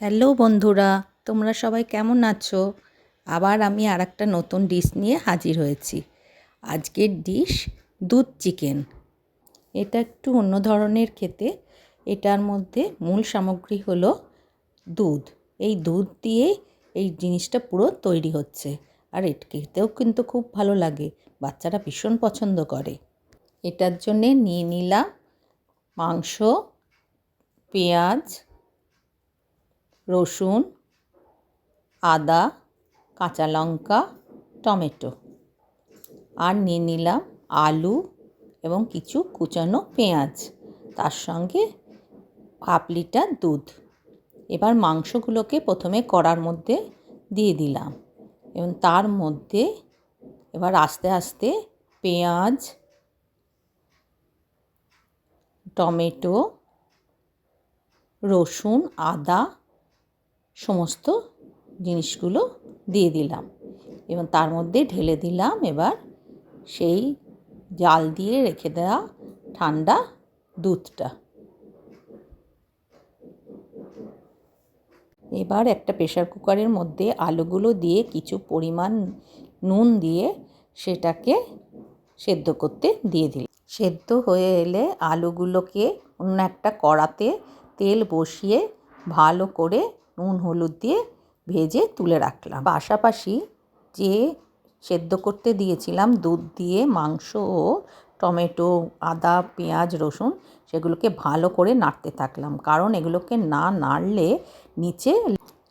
Hello বন্ধুরা, তোমরা সবাই কেমন আছো? আবার আমি আর একটা নতুন ডিশ নিয়ে হাজির হয়েছি। আজকের ডিশ দুধ চিকেন এটা একটু অন্য ধরনের খেতে। এটার মধ্যে মূল সামগ্রী হলো দুধ। এই দুধ দিয়ে এই জিনিসটা পুরো তৈরি হচ্ছে। আর এটা খেতেও কিন্তু খুব ভালো লাগে। বাচ্চারা ভীষণ পছন্দ করে। এটার জন্যে নিয়ে নিলাম মাংস, পেঁয়াজ রসুন, আদা, কাঁচা লঙ্কা, টমেটো। আর নিয়ে নিলাম আলু এবং কিছু কুচানো পেঁয়াজ, তার সঙ্গে হাফ লিটার দুধ। এবার মাংসগুলোকে প্রথমে কড়ার মধ্যে দিয়ে দিলাম এবং তার মধ্যে এবার আস্তে আস্তে পেঁয়াজ, টমেটো, রসুন, আদা সমস্ত জিনিসগুলো দিয়ে দিলাম। এবং তার মধ্যে ঢেলে দিলাম এবার সেই জাল দিয়ে রেখে দেওয়া ঠান্ডা দুধটা। এবার একটা প্রেশার কুকারের মধ্যে আলুগুলো দিয়ে কিছু পরিমাণ নুন দিয়ে সেটাকে সেদ্ধ করতে দিয়ে দিলাম। সেদ্ধ হয়ে এলে আলুগুলোকে অন্য একটা কড়াতে তেল বসিয়ে ভালো করে নুন, হলুদ দিয়ে ভেজে তুলে রাখলাম। পাশাপাশি যে সেদ্ধ করতে দিয়েছিলাম দুধ দিয়ে মাংস ও টমেটো, আদা, পেঁয়াজ, রসুন, সেগুলোকে ভালো করে নাড়তে থাকলাম। কারণ এগুলোকে না নাড়লে নিচে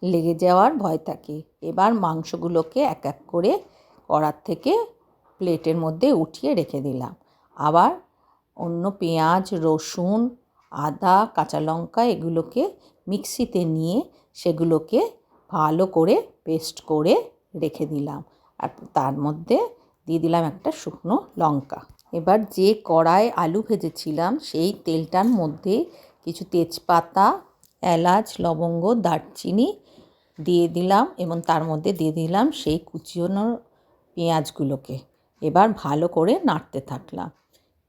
লেগে যাওয়ার ভয় থাকে। এবার মাংসগুলোকে এক এক করে কড়ার থেকে প্লেটের মধ্যে উঠিয়ে রেখে দিলাম। আবার অন্য পেঁয়াজ, রসুন, আদা, কাঁচা লঙ্কা এগুলোকে মিক্সিতে নিয়ে সেগুলোকে ভালো করে পেস্ট করে রেখে দিলাম। আর তার মধ্যে দিয়ে দিলাম একটা শুকনো লঙ্কা। এবার যে কড়ায় আলু ভেজেছিলাম, সেই তেলটার মধ্যে কিছু তেজপাতা, এলাচ, লবঙ্গ, দারচিনি দিয়ে দিলাম এবং তার মধ্যে দিয়ে দিলাম সেই কুচিনো পেঁয়াজগুলোকে। এবার ভালো করে নাড়তে থাকলাম।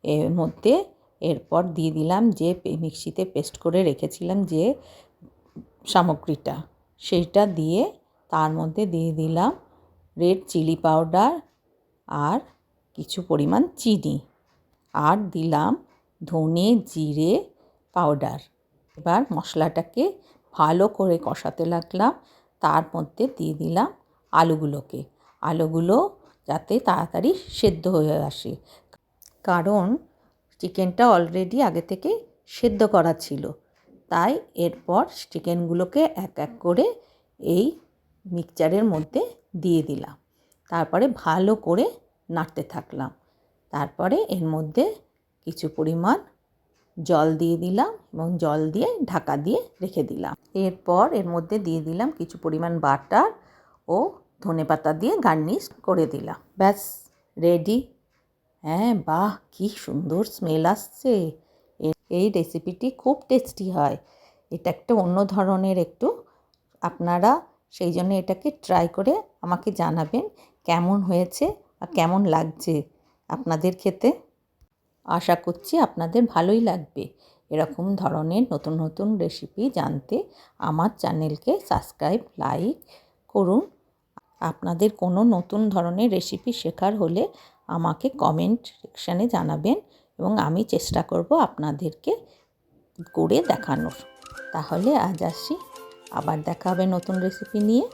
এর মধ্যে এরপর দিয়ে দিলাম যে মিক্সিতে পেস্ট করে রেখেছিলাম যে সামগ্রীটা। সেইটা দিয়ে তার মধ্যে দিয়ে দিলাম রেড চিলি পাউডার আর কিছু পরিমাণ চিনি। আর দিলাম ধনে জিরে পাউডার। এবার মশলাটাকে ভালো করে কষাতে লাগলাম। তার মধ্যে দিয়ে দিলাম আলুগুলোকে। আলুগুলো যাতে তাড়াতাড়ি সেদ্ধ হয়ে আসে। কারণ চিকেনটা অলরেডি আগে থেকে সেদ্ধ করা ছিল। তাই এরপর চিকেনগুলোকে এক এক করে এই মিক্সচারের মধ্যে দিয়ে দিলাম। তারপরে ভালো করে নাড়তে থাকলাম। তারপরে এর মধ্যে কিছু পরিমাণ জল দিয়ে দিলাম এবং জল দিয়ে ঢাকা দিয়ে রেখে দিলাম। এরপর এর মধ্যে দিয়ে দিলাম কিছু পরিমাণ বাটার ও ধনে পাতা দিয়ে গার্নিশ করে দিলাম। ব্যাস রেডি হ্যাঁ বাহ, কী সুন্দর স্মেল আসছে। এই রেসিপিটি খুব টেস্টি হয়। এটা একটা অন্য ধরনের একটু। আপনারা সেই জন্য এটাকে ট্রাই করে আমাকে জানাবেন কেমন হয়েছে আর কেমন লাগছে আপনাদের খেতে। আশা করছি আপনাদের ভালোই লাগবে। এরকম ধরনের নতুন নতুন রেসিপি জানতে আমার চ্যানেলকে সাবস্ক্রাইব লাইক করুন। আপনাদের কোনো নতুন ধরনের রেসিপি শেখার হলে আমাকে কমেন্ট সেকশানে জানাবেন। এবং আমি চেষ্টা করব আপনাদেরকে করে দেখানোর। তাহলে আজ আসি। আবার দেখা হবে নতুন রেসিপি নিয়ে।